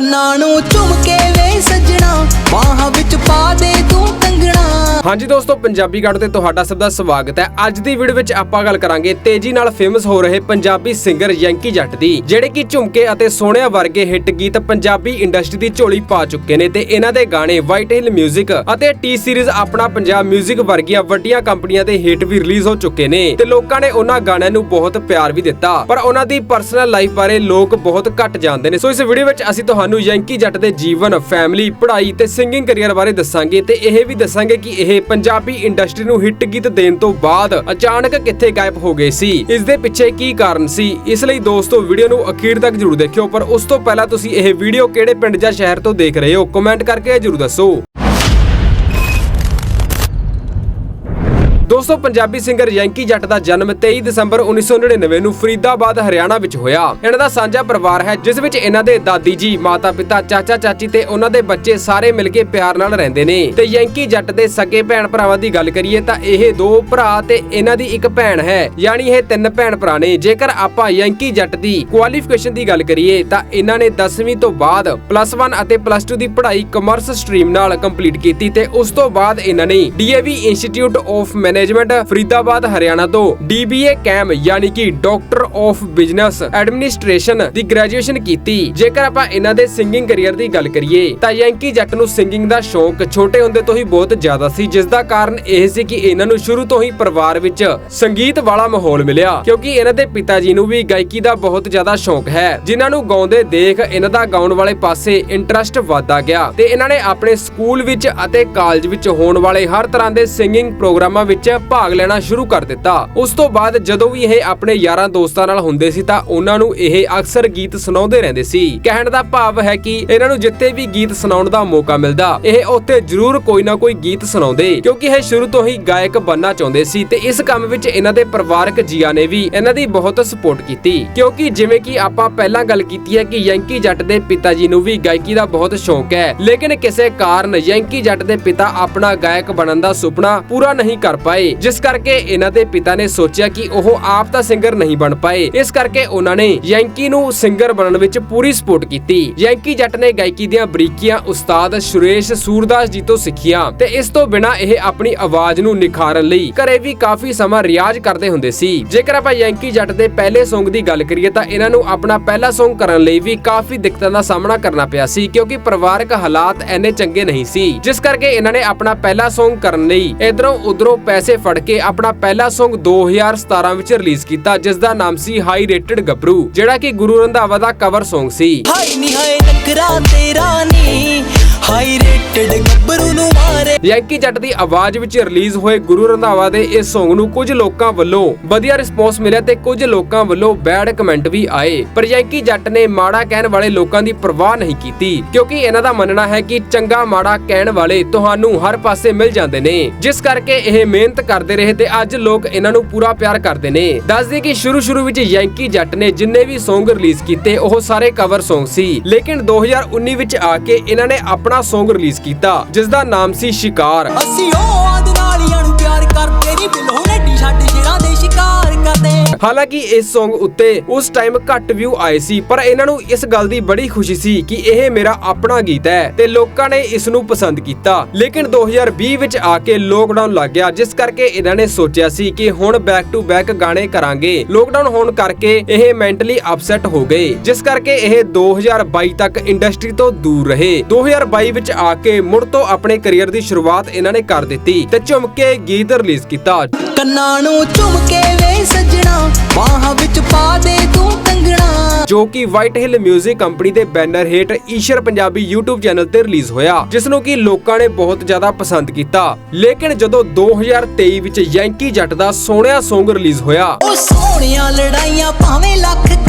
ਕੰਨਾਂ ਨੂੰ ਝੁਮ ਕੇ ਵੇ ਸੱਜਣਾ ਬਾਹਾਂ ਵਿੱਚ ਪਾ ਦੇ ਤੂੰ ਕੰਗਣਾ। ਹਾਂਜੀ ਦੋਸਤੋ ਪੰਜਾਬੀ ਗਾਣੇ ਤੇ ਤੁਹਾਡਾ ਸਭ ਦਾ ਸਵਾਗਤ ਹੈ ਅੱਜ ਦੀ ਵੀਡੀਓ ਵਿੱਚ ਆਪਾਂ ਗੱਲ ਕਰਾਂਗੇ ਤੇਜ਼ੀ ਨਾਲ ਫੇਮਸ ਹੋ ਰਹੇ ਪੰਜਾਬੀ ਸਿੰਗਰ ਯੰਕੀ ਜੱਟ ਦੀ ਜਿਹੜੇ ਕਿ ਝੁਮਕੇ ਅਤੇ ਸੋਹਣਿਆ ਵਰਗੇ ਹਿੱਟ ਗੀਤ ਪੰਜਾਬੀ ਇੰਡਸਟਰੀ ਦੀ ਝੋਲੀ ਪਾ ਚੁੱਕੇ ਨੇ ਤੇ ਇਹਨਾਂ ਦੇ ਗਾਣੇ ਵਾਈਟ ਹਿੱਲ 뮤직 ਅਤੇ ਟੀ ਸੀਰੀਜ਼ ਆਪਣਾ ਪੰਜਾਬ 뮤직 ਵਰਗੀਆਂ ਵੱਡੀਆਂ ਕੰਪਨੀਆਂ ਤੇ ਹਿੱਟ ਵੀ ਰਿਲੀਜ਼ ਹੋ ਚੁੱਕੇ ਨੇ ਤੇ ਲੋਕਾਂ ਨੇ ਉਹਨਾਂ ਗਾਣਿਆਂ ਨੂੰ ਬਹੁਤ ਪਿਆਰ ਵੀ ਦਿੱਤਾ ਪਰ ਉਹਨਾਂ ਦੀ ਪਰਸਨਲ ਲਾਈਫ ਬਾਰੇ ਲੋਕ ਬਹੁਤ ਘੱਟ ਜਾਣਦੇ ਨੇ ਸੋ ਇਸ ਵੀਡੀਓ ਵਿੱਚ ਅਸੀਂ ਤੁਹਾਨੂੰ ਯੰਕੀ ਜੱਟ ਦੇ ਜੀਵਨ ਫੈਮਿਲੀ ਪੜ੍ਹਾਈ ਤੇ ਸਿੰਗਿੰਗ ਕੈਰੀਅਰ ਬਾਰੇ ਦੱਸਾਂਗੇ ਤੇ ਇਹ ਵੀ ਦੱਸਾਂਗੇ ਕਿ ਇਹ ਪੰਜਾਬੀ ਇੰਡਸਟਰੀ ਨੂੰ ਹਿੱਟ ਗੀਤ ਦੇਣ ਤੋਂ ਬਾਅਦ ਅਚਾਨਕ ਕਿੱਥੇ ਗਾਇਬ ਹੋ ਗਏ ਸੀ? ਇਸ ਦੇ ਪਿੱਛੇ ਕੀ ਕਾਰਨ ਸੀ? ਇਸ ਲਈ ਦੋਸਤੋ, ਵੀਡੀਓ ਨੂੰ ਅਖੀਰ ਤੱਕ ਜਰੂਰ ਦੇਖਿਓ, ਪਰ ਉਸ ਤੋਂ ਪਹਿਲਾਂ ਤੁਸੀਂ ਇਹ ਵੀਡੀਓ ਕਿਹੜੇ ਪਿੰਡ ਜਾਂ ਸ਼ਹਿਰ ਤੋਂ ਦੇਖ ਰਹੇ ਹੋ? ਕਮੈਂਟ ਕਰਕੇ ਜਰੂਰ ਦੱਸੋ। ਦੋਸਤੋ ਪੰਜਾਬੀ ਸਿੰਗਰ ਯੰਕੀ ਜੱਟ ਦਾ ਜਨਮ 23 ਦਸੰਬਰ 1999 ਨੂੰ ਫਰੀਦਾਬਾਦ, ਹਰਿਆਣਾ ਵਿੱਚ ਹੋਇਆ। ਇਹਨਾਂ ਦਾ ਸਾਂਝਾ ਪਰਿਵਾਰ ਹੈ, ਜਿਸ ਵਿੱਚ ਇਹਨਾਂ ਦੇ ਦਾਦੀ ਜੀ, ਮਾਤਾ ਪਿਤਾ, ਚਾਚਾ ਚਾਚੀ ਤੇ ਉਹਨਾਂ ਦੇ ਬੱਚੇ ਸਾਰੇ ਮਿਲ ਕੇ ਪਿਆਰ ਨਾਲ ਰਹਿੰਦੇ ਨੇ। ਤੇ ਯੰਕੀ ਜੱਟ ਦੇ ਸਕੇ ਭੈਣ ਭਰਾਵਾਂ ਦੀ ਗੱਲ ਕਰੀਏ ਤਾਂ ਇਹ ਦੋ ਭਰਾ ਤੇ ਇਹਨਾਂ ਦੀ ਇੱਕ ਭੈਣ ਹੈ, ਯਾਨੀ ਇਹ ਤਿੰਨ ਭੈਣ ਭਰਾ ਨੇ। ਜੇਕਰ ਆਪਾਂ ਯੰਕੀ ਜੱਟ ਦੀ ਕੁਆਲੀਫਿਕੇਸ਼ਨ ਦੀ ਗੱਲ ਕਰੀਏ ਤਾਂ ਇਹਨਾਂ ਨੇ 10ਵੀਂ ਤੋਂ ਬਾਅਦ ਪਲੱਸ 1 ਅਤੇ ਪਲੱਸ 2 ਦੀ ਪੜ੍ਹਾਈ ਕਮਰਸ ਸਟਰੀਮ ਨਾਲ ਕੰਪਲੀਟ ਕੀਤੀ ਤੇ ਉਸ ਤੋਂ ਬਾਅਦ ਇਹਨਾਂ ਨੇ DAV institute of management Faridabad, Haryana ਤੋਂ ਡੀਬੀਏ ਕੈਮ ਯਾਨੀ ਕਿ ਡਾਕਟਰ ਆਫ ਬਿਜ਼ਨਸ ਐਡਮਿਨਿਸਟ੍ਰੇਸ਼ਨ ਦੀ ਗ੍ਰੈਜੂਏਸ਼ਨ ਕੀਤੀ। ਜੇਕਰ ਆਪਾਂ ਇਹਨਾਂ ਦੇ ਸਿੰਗਿੰਗ ਕੈਰੀਅਰ ਦੀ ਗੱਲ ਕਰੀਏ, ਤਾਂ ਯੰਕੀ ਜੱਟ ਨੂੰ ਸਿੰਗਿੰਗ ਦਾ ਸ਼ੌਂਕ ਛੋਟੇ ਹੁੰਦੇ ਤੋਂ ਹੀ ਬਹੁਤ ਜ਼ਿਆਦਾ ਸੀ, ਜਿਸ ਦਾ ਕਾਰਨ ਇਹ ਸੀ ਕਿ ਇਹਨਾਂ ਨੂੰ ਸ਼ੁਰੂ ਤੋਂ ਹੀ ਪਰਿਵਾਰ ਵਿੱਚ ਸੰਗੀਤ ਵਾਲਾ ਮਾਹੌਲ ਮਿਲਿਆ, ਕਿਉਂਕਿ ਇਹਨਾਂ ਦੇ ਪਿਤਾ ਜੀ ਨੂੰ ਵੀ ਗਾਇਕੀ ਦਾ ਬਹੁਤ ਜ਼ਿਆਦਾ ਸ਼ੌਂਕ ਹੈ, ਜਿਨ੍ਹਾਂ ਨੂੰ ਗਾਉਂਦੇ ਦੇਖ ਇਹਨਾਂ ਦਾ ਗਾਉਣ ਵਾਲੇ ਪਾਸੇ ਇੰਟਰਸਟ ਵਧਦਾ ਗਿਆ। ਤੇ ਇਹਨਾਂ ਨੇ ਆਪਣੇ ਸਕੂਲ ਵਿੱਚ ਅਤੇ ਕਾਲਜ ਵਿੱਚ ਹੋਣ ਵਾਲੇ ਹਰ ਤਰ੍ਹਾਂ ਦੇ ਸਿੰਗਿੰਗ ਪ੍ਰੋਗਰਾਮਾਂ ਵਿੱਚ ਭਾਗ ਲੈਣਾ ਸ਼ੁਰੂ ਕਰ ਦਿੱਤਾ। ਉਸ ਤੋਂ ਬਾਅਦ ਜਦੋਂ ਵੀ ਇਹ ਆਪਣੇ ਯਾਰਾਂ ਦੋਸਤਾਂ ਨਾਲ ਹੁੰਦੇ ਸੀ ਤਾਂ ਉਹਨਾਂ ਨੂੰ ਇਹ ਅਕਸਰ ਗੀਤ ਸੁਣਾਉਂਦੇ ਰਹਿੰਦੇ ਸੀ। ਕਹਿਣ ਦਾ ਭਾਵ ਹੈ ਕਿ ਇਹਨਾਂ ਨੂੰ ਜਿੱਥੇ ਵੀ ਗੀਤ ਸੁਣਾਉਣ ਦਾ ਮੌਕਾ ਮਿਲਦਾ, ਇਹ ਉੱਥੇ ਜ਼ਰੂਰ ਕੋਈ ਨਾ ਕੋਈ ਗੀਤ ਸੁਣਾਉਂਦੇ, ਕਿਉਂਕਿ ਇਹ ਸ਼ੁਰੂ ਤੋਂ ਹੀ ਗਾਇਕ ਬਣਨਾ ਚਾਹੁੰਦੇ ਸੀ ਤੇ ਇਸ ਕੰਮ ਵਿੱਚ ਇਹਨਾਂ ਦੇ ਪਰਿਵਾਰਕ ਜੀਆਂ ਨੇ ਵੀ ਇਹਨਾਂ ਦੀ ਬਹੁਤ ਸਪੋਰਟ ਕੀਤੀ। ਕਿਉਂਕਿ ਜਿਵੇਂ ਕਿ ਆਪਾਂ ਪਹਿਲਾਂ ਗੱਲ ਕੀਤੀ ਹੈ ਕਿ ਯੰਕੀ ਜੱਟ ਦੇ ਪਿਤਾ ਜੀ ਨੂੰ ਵੀ ਗਾਇਕੀ ਦਾ ਬਹੁਤ ਸ਼ੌਂਕ ਹੈ, ਲੇਕਿਨ ਕਿਸੇ ਕਾਰਨ ਯੰਕੀ ਜੱਟ ਦੇ ਪਿਤਾ ਆਪਣਾ ਗਾਇਕ ਬਣਨ ਦਾ ਸੁਪਨਾ ਪੂਰਾ ਨਹੀਂ ਕਰ ਪਾਏ। ਜਿਸ ਕਰਕੇ ਇਹਨਾਂ ਦੇ ਪਿਤਾ ਨੇ ਸੋਚਿਆ ਕਿ ਉਹ ਆਪ ਤਾਂ ਸਿੰਗਰ ਨਹੀਂ ਬਣ ਪਾਏ। ਇਸ ਕਰਕੇ ਉਹਨਾਂ ਨੇ ਯੰਕੀ ਨੂੰ ਸਿੰਗਰ ਬਣਨ ਵਿੱਚ ਪੂਰੀ ਸਪੋਰਟ ਕੀਤੀ। ਯੰਕੀ ਜੱਟ ਨੇ ਗਾਇਕੀ ਦੀਆਂ ਬਰੀਕੀਆਂ ਉਸਤਾਦ ਸੁਰੇਸ਼ ਸੂਰਦਾਸ ਜੀ ਤੋਂ ਸਿੱਖੀਆਂ ਤੇ ਇਸ ਤੋਂ ਬਿਨਾ ਇਹ ਆਪਣੀ ਆਵਾਜ਼ ਨੂੰ ਨਿਖਾਰਨ ਲਈ ਘਰੇ ਵੀ ਕਾਫੀ ਸਮਾਂ ਰਿਆਜ਼ ਕਰਦੇ ਹੁੰਦੇ ਸੀ। ਜੇਕਰ ਆਪਾਂ ਯੰਕੀ ਜੱਟ ਦੇ ਪਹਿਲੇ Song ਦੀ ਗੱਲ ਕਰੀਏ ਤਾਂ ਇਹਨਾਂ ਨੂੰ ਆਪਣਾ ਪਹਿਲਾ Song ਕਰਨ ਲਈ ਵੀ ਕਾਫੀ ਦਿੱਕਤਾਂ ਦਾ ਸਾਹਮਣਾ ਕਰਨਾ ਪਿਆ ਸੀ ਕਿਉਂਕਿ ਪਰਿਵਾਰਕ ਹਾਲਾਤ ਐਨੇ ਚੰਗੇ ਨਹੀਂ ਸੀ। ਜਿਸ ਕਰਕੇ ਇਹਨਾਂ ਨੇ ਆਪਣਾ ਪਹਿਲਾ Song ਕਰਨ ਲਈ ਇਧਰੋਂ ਉਧਰੋਂ ਪੈਸੇ ਫੜ ਕੇ ਆਪਣਾ ਪਹਿਲਾ Song 2017 ਵਿੱਚ ਰਿਲੀਜ਼ ਕੀਤਾ ਜਿਸ ਦਾ ਨਾਮ ਸੀ ਹਾਈ ਰੇਟਡ ਗੱਭਰੂ, ਜਿਹੜਾ ਕਿ ਗੁਰੂ ਰੰਧਾਵਾ ਦਾ ਕਵਰ Song ਸੀ। ਹਾਈ ਨੀ ਹਾਏ ਨਕਰਾ ਤੇਰਾ ਨੀ। ਹਾਈ ਰੇਟਡ ਗੱਭਰੂ ਨੂੰ ਮਾਰੇ। ਯੰਕੀ ਜੱਟ ਦੀ ਆਵਾਜ਼ ਵਿੱਚ ਰਿਲੀਜ਼ ਹੋਏ ਗੁਰੂ ਰੰਧਾਵਾ ਦੇ ਇਸ Song ਨੂੰ ਕੁਝ ਲੋਕਾਂ ਵੱਲੋਂ ਵਧੀਆ ਰਿਸਪੌਂਸ ਮਿਲਿਆ ਤੇ ਕੁਝ ਲੋਕਾਂ ਵੱਲੋਂ ਬੈਡ ਕਮੈਂਟ ਵੀ ਆਏ। ਪਰ ਯੰਕੀ ਜੱਟ ਨੇ ਮਾੜਾ ਕਹਿਣ ਵਾਲੇ ਲੋਕਾਂ ਦੀ ਪਰਵਾਹ ਨਹੀਂ ਕੀਤੀ, ਕਿਉਂਕਿ ਇਹਨਾਂ ਦਾ ਮੰਨਣਾ ਹੈ ਕਿ ਚੰਗਾ ਮਾੜਾ ਕਹਿਣ ਵਾਲੇ ਤੁਹਾਨੂੰ ਹਰ ਪਾਸੇ ਮਿਲ ਜਾਂਦੇ ਨੇ। ਜਿਸ ਕਰਕੇ ਇਹ ਮਿਹਨਤ ਕਰਦੇ ਰਹੇ ਤੇ ਅੱਜ ਲੋਕ ਇਹਨਾਂ ਨੂੰ ਪੂਰਾ ਪਿਆਰ ਕਰਦੇ ਨੇ। ਦੱਸਦੀ ਕਿ ਸ਼ੁਰੂ ਸ਼ੁਰੂ ਵਿੱਚ ਯੰਕੀ ਜੱਟ ਨੇ ਜਿੰਨੇ ਵੀ Song ਰਿਲੀਜ਼ ਕੀਤੇ, ਉਹ ਸਾਰੇ ਕਵਰ Song ਸੀ। ਲੇਕਿਨ 2019 ਵਿੱਚ ਆ ਕੇ ਇਹਨਾਂ ਨੇ ਆਪਣਾ Song ਰਿਲੀਜ਼ ਕੀਤਾ ਜਿਸ ਦਾ ਨਾਮ ਸੀ ਸ਼ਿਕਾਰ। ਅਸੀਂ ਉਹ ਹਾਲਾਂਕਿ ਇਸ Song ਉੱਤੇ ਉਸ ਟਾਈਮ ਘੱਟ ਵਿਊ ਆਏ ਸੀ, ਪਰ ਇਹਨਾਂ ਨੂੰ ਇਸ ਗੱਲ ਦੀ ਬੜੀ ਖੁਸ਼ੀ ਸੀ ਕਿ ਇਹ ਮੇਰਾ ਆਪਣਾ ਗੀਤ ਹੈ ਤੇ ਲੋਕਾਂ ਨੇ ਇਸ ਨੂੰ ਪਸੰਦ ਕੀਤਾ। ਲੇਕਿਨ 2020 ਵਿੱਚ ਆ ਕੇ ਲੋਕਡਾਊਨ ਲੱਗ ਗਿਆ, ਜਿਸ ਕਰਕੇ ਇਹਨਾਂ ਨੇ ਸੋਚਿਆ ਸੀ ਕਿ ਹੁਣ ਬੈਕ ਟੂ ਬੈਕ ਗਾਣੇ ਕਰਾਂਗੇ। ਲੋਕਡਾਊਨ ਹੋਣ ਕਰਕੇ ਇਹ ਮੈਂਟਲੀ ਅਪਸੈਟ ਹੋ ਗਏ, ਜਿਸ ਕਰਕੇ ਇਹ 2022 ਤੱਕ ਇੰਡਸਟਰੀ ਤੋਂ ਦੂਰ ਰਹੇ। 2022 ਵਿੱਚ ਆ ਕੇ ਮੁੜ ਤੋਂ ਆਪਣੇ ਕੈਰੀਅਰ ਦੀ ਸ਼ੁਰੂਆਤ ਇਹਨਾਂ ਨੇ ਕਰ ਦਿੱਤੀ ਤੇ ਝੁਮਕੇ ਗੀਤ ਰਿਲੀਜ਼ ਕੀਤਾ। ਕੰਨਾਂ ਨੂੰ ਝੁਮ ਕੇ ਵੇ ਸੱਜਣਾ ਬਾਹਾਂ ਵਿੱਚ ਪਾ ਦੇ ਤੂੰ ਕੰਗਣਾ। ਜੋ ਕਿ ਵਾਈਟ ਹਿੱਲ 뮤직 ਕੰਪਨੀ ਦੇ ਬੈਨਰ ਹੇਠ ਈਸ਼ਰ ਪੰਜਾਬੀ YouTube ਚੈਨਲ ਤੇ ਰਿਲੀਜ਼ ਹੋਇਆ ਜਿਸ ਨੂੰ ਕਿ ਲੋਕਾਂ ਨੇ ਬਹੁਤ ਜ਼ਿਆਦਾ ਪਸੰਦ ਕੀਤਾ। ਲੇਕਿਨ ਜਦੋਂ 2023 ਵਿੱਚ ਯੰਕੀ ਜੱਟ ਦਾ ਸੋਹਣਿਆ Song ਰਿਲੀਜ਼ ਹੋਇਆ ਉਹ ਸੋਹਣੀਆਂ ਲੜਾਈਆਂ ਭਾਵੇਂ ਲੱਖ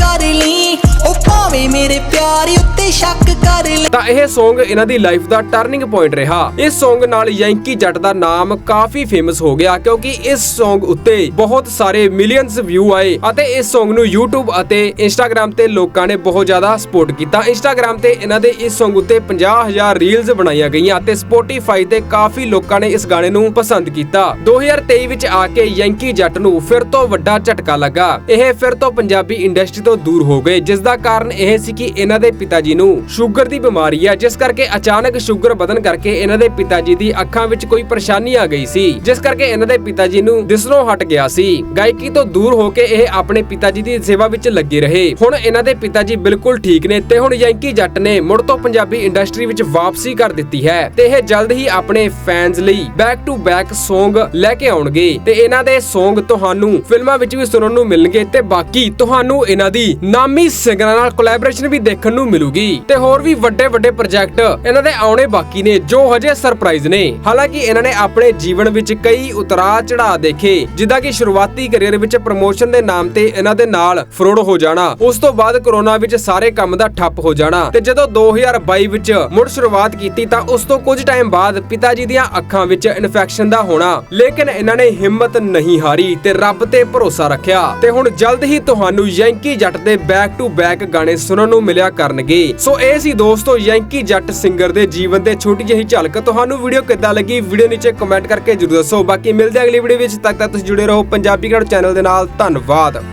ਕਰ ਤਾਂ ਇਹ Song ਇਹਨਾਂ ਦੀ ਲਾਈਫ ਦਾ ਟਰਨਿੰਗ ਪੁਆਇੰਟ ਰਿਹਾ। ਇਸ Song ਨਾਲ ਯੰਕੀ ਜੱਟ ਦਾ ਨਾਮ ਕਾਫੀ ਫੇਮਸ ਹੋ ਗਿਆ ਕਿਉਂਕਿ ਇਸ Song ਉੱਤੇ ਬਹੁਤ ਸਾਰੇ ਮਿਲੀਅਨਸ ਵਿਊ ਆਏ ਅਤੇ ਇਸ Song ਨੂੰ YouTube ਅਤੇ ਇੰਸਟਾਗ੍ਰam ਤੇ ਲੋਕਾਂ ਨੇ ਬਹੁਤ ਜ਼ਿਆਦਾ ਸਪੋਰਟ ਕੀਤਾ। ਇੰਸਟਾਗ੍ਰam ਤੇ ਇਹਨਾਂ ਦੇ ਇਸ Song ਉੱਤੇ 50000 ਰੀਲਸ ਬਣਾਈਆਂ ਗਈਆਂ ਤੇ Spotify ਤੇ ਕਾਫੀ ਲੋਕਾਂ ਨੇ ਇਸ ਗਾਣੇ ਨੂੰ ਪਸੰਦ ਕੀਤਾ। 2023 ਵਿੱਚ ਆ ਕੇ ਯੰਕੀ ਜੱਟ ਨੂੰ ਫਿਰ ਤੋਂ ਵੱਡਾ ਝਟਕਾ ਲੱਗਾ। ਇਹ ਫਿਰ ਤੋਂ ਪੰਜਾਬੀ ਇੰਡਸਟਰੀ ਤੋਂ ਦੂਰ ਹੋ ਗਏ, ਜਿਸ ਦਾ ਕਾਰਨ ਇਹ ਸੀ ਕਿ ਇਹਨਾਂ ਦੇ ਪਿਤਾ ਜੀ ਨੂੰ ਸ਼ੂਗਰ ਦੀ ਬਿਮਾਰੀ ਹੈ ਜਿਸ ਕਰਕੇ ਅਚਾਨਕ ਸ਼ੂਗਰ ਵਧਣ ਕਰਕੇ ਇਹਨਾਂ ਦੇ ਪਿਤਾ ਜੀ ਦੀ ਅੱਖਾਂ ਵਿੱਚ ਕੋਈ ਪਰੇਸ਼ਾਨੀ ਆ ਗਈ ਸੀ, ਜਿਸ ਕਰਕੇ ਇਹਨਾਂ ਦੇ ਪਿਤਾ ਜੀ ਨੂੰ ਦਿਸਣੋਂ ਹਟ ਗਿਆ ਸੀ। ਗਾਇਕੀ ਤੋਂ ਦੂਰ ਹੋ ਕੇ ਇਹ ਆਪਣੇ ਪਿਤਾ ਜੀ ਦੀ ਸੇਵਾ ਵਿੱਚ ਲੱਗੇ ਰਹੇ। ਹੁਣ ਇਹਨਾਂ ਦੇ ਪਿਤਾ ਜੀ ਬਿਲਕੁਲ ਠੀਕ ਨੇ ਤੇ ਹੁਣ ਯੰਕੀ ਜੱਟ ਨੇ ਮੁੜ ਤੋਂ ਪੰਜਾਬੀ ਇੰਡਸਟਰੀ ਵਿੱਚ ਵਾਪਸੀ ਕਰ ਦਿੱਤੀ ਹੈ ਤੇ ਇਹ ਜਲਦ ਹੀ ਆਪਣੇ ਫੈਨਸ ਲਈ ਬੈਕ ਟੂ ਬੈਕ Song ਲੈ ਕੇ ਆਉਣਗੇ। ਤੇ ਇਹਨਾਂ ਦੇ Song ਤੁਹਾਨੂੰ ਫਿਲਮਾਂ ਵਿੱਚ ਵੀ ਸੁਣਨ ਨੂੰ ਮਿਲਣਗੇ ਤੇ ਬਾਕੀ ਤੁਹਾਨੂੰ ਇਹਨਾਂ ਦੀ ਨਾਮੀ ਸਿੰਗਰਾਂ ਨਾਲ ਕੋਲੈਬੋਰੇਸ਼ਨ ਵੀ ਦੇਖਣ ਨੂੰ ਮਿਲੂਗੀ। ਤੇ ਹੋਰ ਵੀ ਵੱਡੇ ਵੱਡੇ ਪ੍ਰੋਜੈਕਟ ਇਹਨਾਂ ਦੇ ਆਉਣੇ ਬਾਕੀ ਨੇ, ਜੋ ਹਜੇ ਸਰਪ੍ਰਾਈਜ਼ ਨੇ। ਹਾਲਾਂਕਿ ਇਹਨਾਂ ਨੇ ਆਪਣੇ ਜੀਵਨ ਵਿੱਚ ਕਈ ਉਤਰਾਅ ਚੜਾਅ ਦੇਖੇ, ਜਿੱਦਾਂ ਕਿ ਸ਼ੁਰੂਆਤੀ ਕੈਰੀਅਰ ਵਿੱਚ ਪ੍ਰਮੋਸ਼ਨ ਦੇ ਨਾਮ ਤੇ ਇਹਨਾਂ ਦੇ ਨਾਲ ਫਰੋਡ ਹੋ ਜਾਣਾ, ਉਸ ਤੋਂ ਬਾਅਦ ਕਰੋਨਾ ਵਿੱਚ ਸਾਰੇ ਕੰਮ ਦਾ ਠੱਪ ਹੋ ਜਾਣਾ, ਤੇ ਜਦੋਂ 2022 ਵਿੱਚ ਮੁੜ ਸ਼ੁਰੂਆਤ ਕੀਤੀ ਤਾਂ ਉਸ ਤੋਂ ਕੁਝ ਟਾਈਮ ਬਾਅਦ ਪਿਤਾ ਜੀ ਦੀਆਂ ਅੱਖਾਂ ਵਿੱਚ ਇਨਫੈਕਸ਼ਨ ਦਾ ਹੋਣਾ। ਲੇਕਿਨ ਇਹਨਾਂ ਨੇ ਹਿੰਮਤ ਨਹੀਂ ਹਾਰੀ ਤੇ ਰੱਬ ਤੇ ਭਰੋਸਾ ਰੱਖਿਆ। ਤੇ ਹੁਣ ਜਲਦ ਹੀ ਤੁਹਾਨੂੰ ਯੰਕੀ ਜੱਟ ਦੇ ਬੈਕ ਟੂ ਬੈਕ ਗਾਣੇ ਸੁਣਨ ਨੂੰ ਮਿਲਿਆ ਕਰਨਗੇ। ਸੋ ਇਹ ਸੀ ਦੋਸਤੋ ਯੈਂਕੀ ਜੱਟ ਸਿੰਗਰ ਦੇ ਜੀਵਨ ਤੇ ਛੋਟੀ ਜਿਹੀ ਝਲਕ। ਤੁਹਾਨੂੰ ਵੀਡੀਓ ਕਿੱਦਾਂ ਲੱਗੀ? ਵੀਡੀਓ ਨੀਚੇ ਕਮੈਂਟ ਕਰਕੇ ਜਰੂਰ ਦੱਸੋ। ਬਾਕੀ ਮਿਲਦੇ ਅਗਲੀ ਵੀਡੀਓ ਵਿੱਚ। ਤੱਕ ਤੱਕ ਤੁਸੀਂ ਜੁੜੇ ਰਹੋ ਪੰਜਾਬੀ ਗੜ ਚੈਨਲ ਦੇ ਨਾਲ। ਧੰਨਵਾਦ।